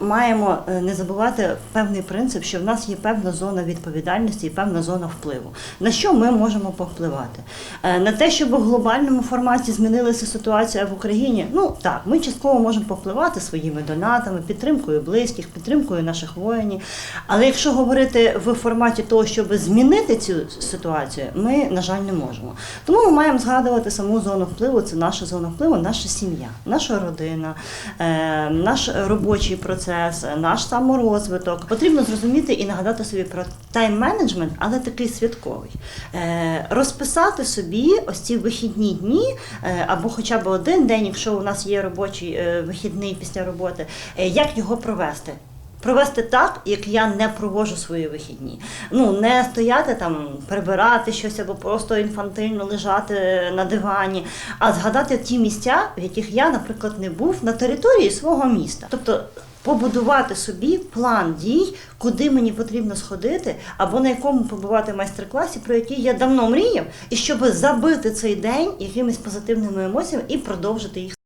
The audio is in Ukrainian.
Маємо е, не забувати певний принцип, що в нас є певна зона відповідальності і певна зона впливу. На що ми можемо повпливати? Е, На те, щоб в глобальному форматі змінилася ситуація в Україні. Ну так, ми частково можемо повпливати своїми донатами, підтримкою близьких, підтримкою наших воїнів. Але якщо говорити в форматі того, щоб змінити цю ситуацію, ми, на жаль, не можемо. Тому ми маємо згадувати саму зону впливу. Це наша зона впливу, наша сім'я, наша родина, е, наш робочий процес, е, наш саморозвиток. Потрібно зрозуміти і нагадати собі про тайм-менеджмент, але такий святковий. Е, розписати собі ось ці вихідні дні, е, або хоча б один день, якщо у нас є робочий вихідний після роботи, як його провести. Провести так, як я не проводжу свої вихідні. Ну не стояти там, прибирати щось або просто інфантильно лежати на дивані, а згадати ті місця, в яких я, наприклад, не був на території свого міста. Тобто побудувати собі план дій, куди мені потрібно сходити, або на якому побувати майстер-класі, про який я давно мріяв, і щоб забити цей день якимись позитивними емоціями і продовжити їх.